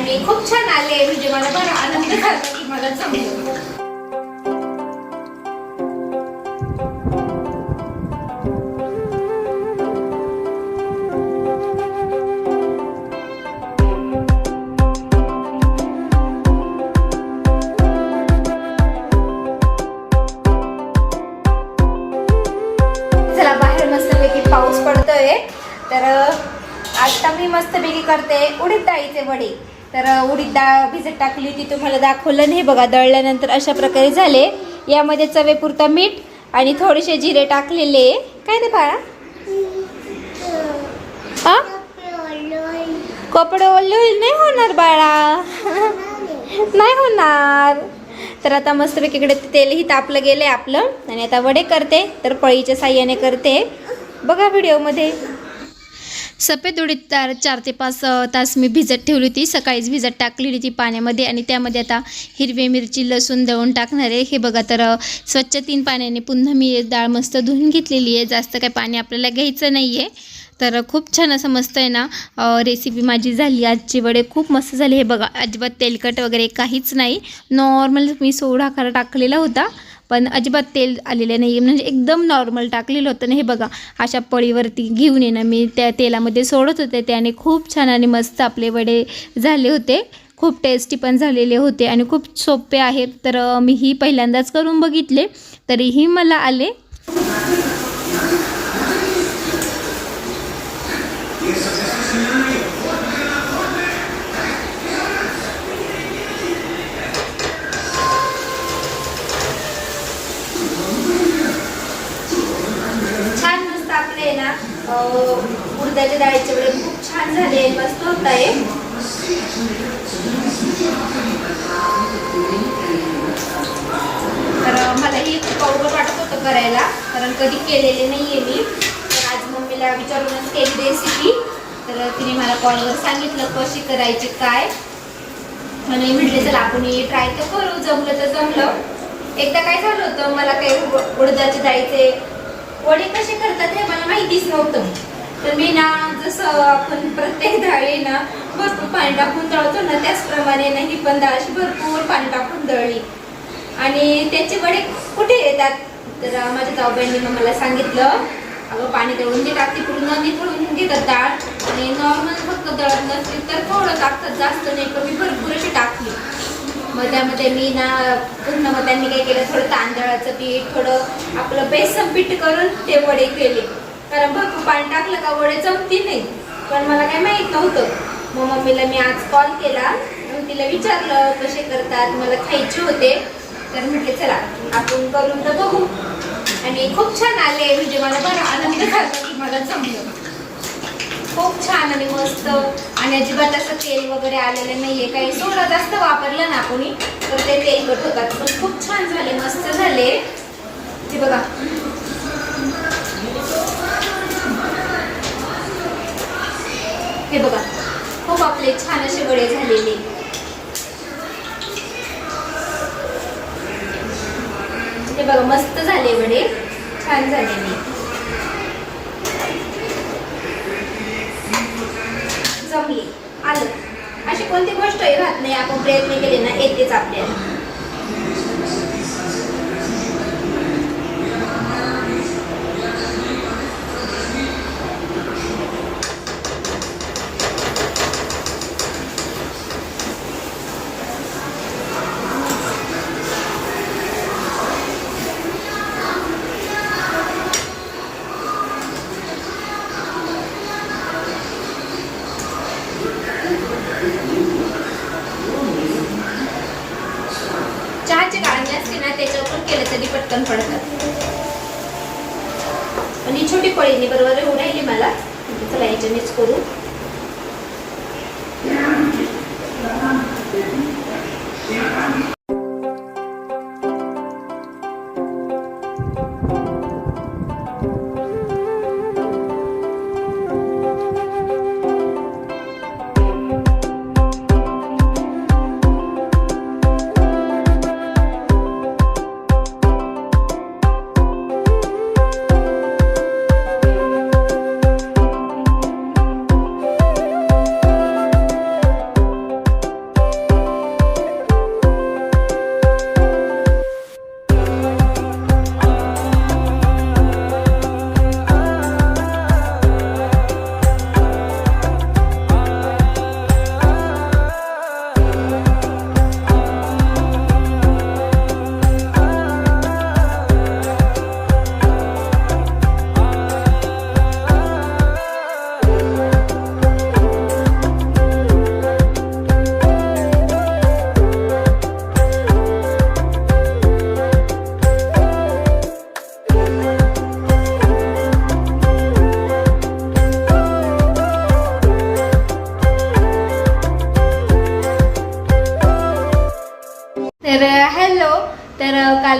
आणि खूप छान आले म्हणजे मला बरं आनंद झाला की मला जमलं. चला बाहेर पाऊस पडतोय. तर आता मी मस्तपैकी करते उडीद डाळीचे वडे. तर उडीद डाळ भिजत टाकली होती तुम्हाला दाखवलं नाही बघा दळल्यानंतर अशा प्रकारे झाले. यामध्ये चवेपुरता मीठ आणि थोडेसे जिरे टाकलेले. काय ते बाळा? हा? कपडे ओले होईल नाही होणार बाळा. नाही होणार. तर आता मस्तपैकी इकडे तेलही तापलं गेले आपलं. आणि आता वडे करते तर पळीच्या साह्याने करते. बघा व्हिडिओमध्ये सफेद उडीद चार चार ते पाच तास मी भिजत ठेवली होती. सकाळीच भिजत टाकलेली होती पाण्यामध्ये आणि त्यामध्ये आता हिरवी मिरची लसूण दळून टाकणार आहे. हे बघा तर स्वच्छ तीन पाण्याने पुन्हा मी डाळ मस्त धुवून घेतलेली आहे. जास्त काही पाणी आपल्याला घ्यायचं नाही आहे तर खूप छान असं मस्त आहे ना रेसिपी माझी झाली. आजची वडे खूप मस्त झाली. हे बघा अजिबात तेलकट वगैरे काहीच नाही. नॉर्मल मी सोडा खारा टाकलेला होता. पण अजिबात तेल आलेलं नाही म्हणजे एकदम नॉर्मल टाकलेलं होतं. ना हे बघा अशा पळीवरती घेऊन येणं. मी त्या तेलामध्ये सोडत होते. त्याने खूप छान आणि मस्त आपले वडे झाले होते. खूप टेस्टी पण झालेले होते. आणि खूप सोपे आहेत. तर मी ही पहिल्यांदाच करून बघितले. तरीही मला आले छान मस्त आपले ना अं, उडदाच्या डाळीचे वडे खूप छान झाले मस्त होत आहे. तर मला ही खूप अवघड वाटत होतं करायला कारण कधी केलेले नाहीये मी. तर आज मम्मीला विचारूनच केली रेसिपी तर तिने मला कॉलवर सांगितलं कशी करायची काय? आणि म्हटले चला आपण ट्राय तर करू. जमलं तर जमलं. एकदा काय झालं होतं मला काही उड- उडदाच्या डाळीचे वडे कसे करतात हे मला माहितीच नव्हतं. तर मी ना जसं आपण प्रत्येक डाळी ना भरपूर पाणी टाकून दळतो ना त्याचप्रमाणे ना ही पण डाळ अशी भरपूर पाणी टाकून दळली आणि त्याचे वडे कुठे येतात? तर माझ्या जाऊबाईंनी मला सांगितलं. अगं पाणी दळून ते टाकते पूर्ण निथळून घेतात डाळ. आणि नॉर्मल फक्त दळत नसली तर थोडं टाकतात जास्त नाही कमी भरपूर अशी टाकली. मग त्यामध्ये मी ना पूर्ण मग त्यांनी काय केलं थोडं तांदळाचं पीठ थोडं आपलं बेसन पीठ करून ते वडे केले. कारण भरपूर पाणी टाकलं का वडे चमती नाही पण मला काय माहीत नव्हतं. मग मम्मीला मी आज कॉल केला. मग तिला विचारलं कसे करतात? मला खायचे होते. तर म्हटले चला आपण करून तर बघू. आणि खूप छान आले. म्हणजे मला बरं आनंद झाला की मला जमलं. खूप छान आणि मस्त. आणि अजिबात असं तेल वगैरे आलेलं नाहीये. काही सोडा जास्त वापरलं ना कोणी तर ते तेलकट होतात. पण खूप छान झाले. मस्त झाले. हे बघा. हे बघा खूप आपले छान असे वडे झालेले. हे बघा मस्त झाले वडे छान झालेले. जमले आलं. अशी कोणती गोष्ट राहत नाही आपण प्रयत्न केले ना येतेच आपल्याला. पटकन पडतात आणि म्हणजे छोटी पळीने बरोबर येऊ राहिली मला. म्हटलं चला याच्यानेच करू.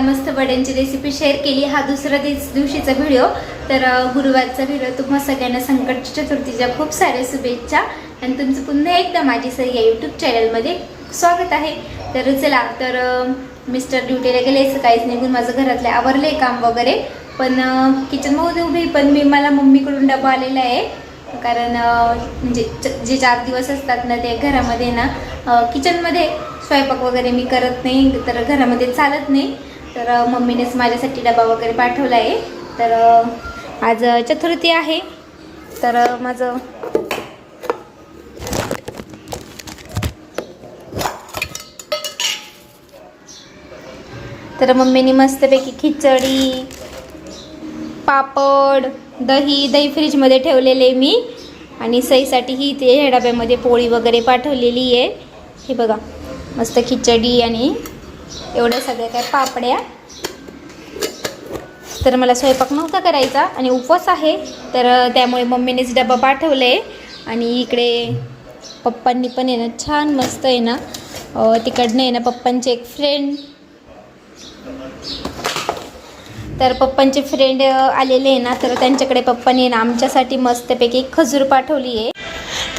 काल मस्त वड्यांची रेसिपी शेअर केली. हा दुसरा दिस दिवशीचा व्हिडिओ तर गुरुवारचा व्हिडिओ तुम्हा सगळ्यांना संकट चतुर्थीच्या खूप साऱ्या शुभेच्छा. आणि तुमचं पुन्हा एकदा माझी सर या यूट्यूब चॅनलमध्ये स्वागत आहे. तर चला तर मिस्टर ड्युटीला गेले. सकाळीच निघून माझं घरातले आवरले काम वगैरे. पण किचनमध्ये उभी पण मी मला मम्मीकडून डबा आलेला आहे. कारण म्हणजे च- जे चार दिवस असतात ना ते घरामध्ये ना किचनमध्ये स्वयंपाक वगैरे मी करत नाही. तर घरामध्ये चालत नाही. तर मम्मीनेच माझ्यासाठी डबा वगैरे पाठवला आहे. तर आज चतुर्थी आहे. तर माझं तर मम्मीने मस्तपैकी खिचडी पापड दही दही फ्रीजमध्ये ठेवलेले मी. आणि सईसाठीही ते ह्या डब्यामध्ये पोळी वगैरे पाठवलेली आहे. हे बघा मस्त खिचडी आणि एवढ्या सगळ्या काय पापड्या. तर मला स्वयंपाक नव्हता करायचा आणि उपवास आहे तर त्यामुळे मम्मीनेच डबा पाठवला आहे आणि इकडे पप्पांनी पण आहे ना छान मस्त आहे ना तिकडनं आहे ना पप्पांचे एक फ्रेंड तर पप्पांचे फ्रेंड आलेले आहे ना तर त्यांच्याकडे पप्पांनी ना आमच्यासाठी मस्तपैकी खजूर पाठवली आहे.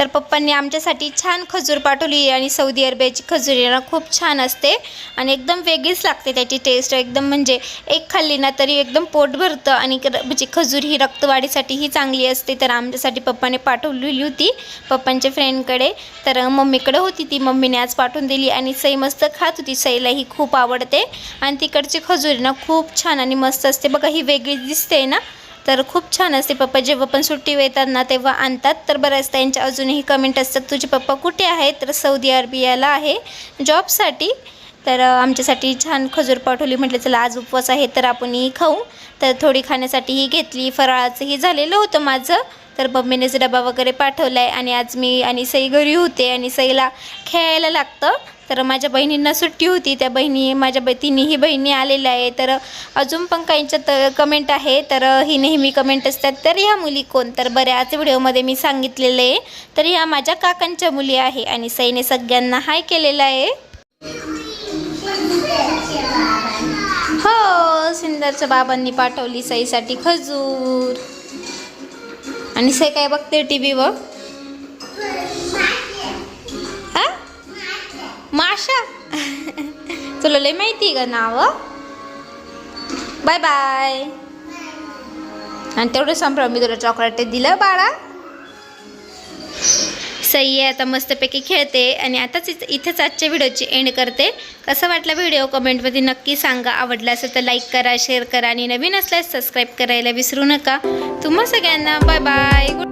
तर पप्पांनी आमच्यासाठी छान खजूर पाठवली आणि सौदी अरेबियाची खजूर आहे ना खूप छान असते. आणि एकदम वेगळीच लागते त्याची टेस्ट एकदम म्हणजे एक खाल्ली ना तरी एकदम पोट भरतं आणि म्हणजे खजूर ही रक्तवाढीसाठीही चांगली असते. तर आमच्यासाठी पप्पाने पाठवलेली होती पप्पांच्या फ्रेंडकडे तर मम्मीकडे होती ती. मम्मीने आज पाठवून दिली आणि सई मस्त खात होती. सईला ही खूप आवडते. आणि तिकडची खजूर ना खूप छान आणि मस्त असते. बघा ही वेगळी दिसते ना. तर खूप छान असते पप्पा. जेव्हा पण सुट्टी येतात ना तेव्हा आणतात. तर बऱ्याच त्यांच्या अजूनही कमेंट असतात तुझे पप्पा कुठे आहेत? तर सौदी अरेबियाला आहे जॉबसाठी तर आमच्यासाठी छान खजूर पाठवली. म्हटलं चला आज उपवास आहे तर आपण ही खाऊ. तर थोडी खाण्यासाठीही घेतली. फराळाचंही झालेलं होतं माझं. तर मम्मीनेच डबा वगैरे पाठवला आहे आणि आज मी आणि सई घरी होते आणि सईला खेळायला लागतं. तर माझ्या बहिणींना सुट्टी होती. त्या बहिणी माझ्या ब तिन्ही बहिणी आलेल्या आहे तर अजून पण काहींच्यात कमेंट आहे. तर ही नेहमी कमेंट असतात. तर ह्या मुली कोण? तर बऱ्याच व्हिडिओमध्ये मी सांगितलेलं आहे. तर ह्या माझ्या काकांच्या मुली आहे आणि सईने सगळ्यांना हाय केलेला आहे. हो सुंदरच्या बाबांनी पाठवली सईसाठी खजूर. आणि सई काय बघते टी व्हीवर हा? माशा? तुला लय माहिती आहे का नाव? बाय बाय आणि तेवढं संपलं मी तुला चॉकलेट दिलं बाळा. सई आहे आता मस्तपैकी खेळते आणि आताच इथेच आजच्या व्हिडिओची एंड करते. कसा वाटला व्हिडिओ? कमेंटमध्ये नक्की सांगा. आवडला असेल तर लाईक करा शेअर करा आणि नवीन असल्यास सबस्क्राईब करायला विसरू नका. तुम्हा सगळ्यांना बाय बाय गुड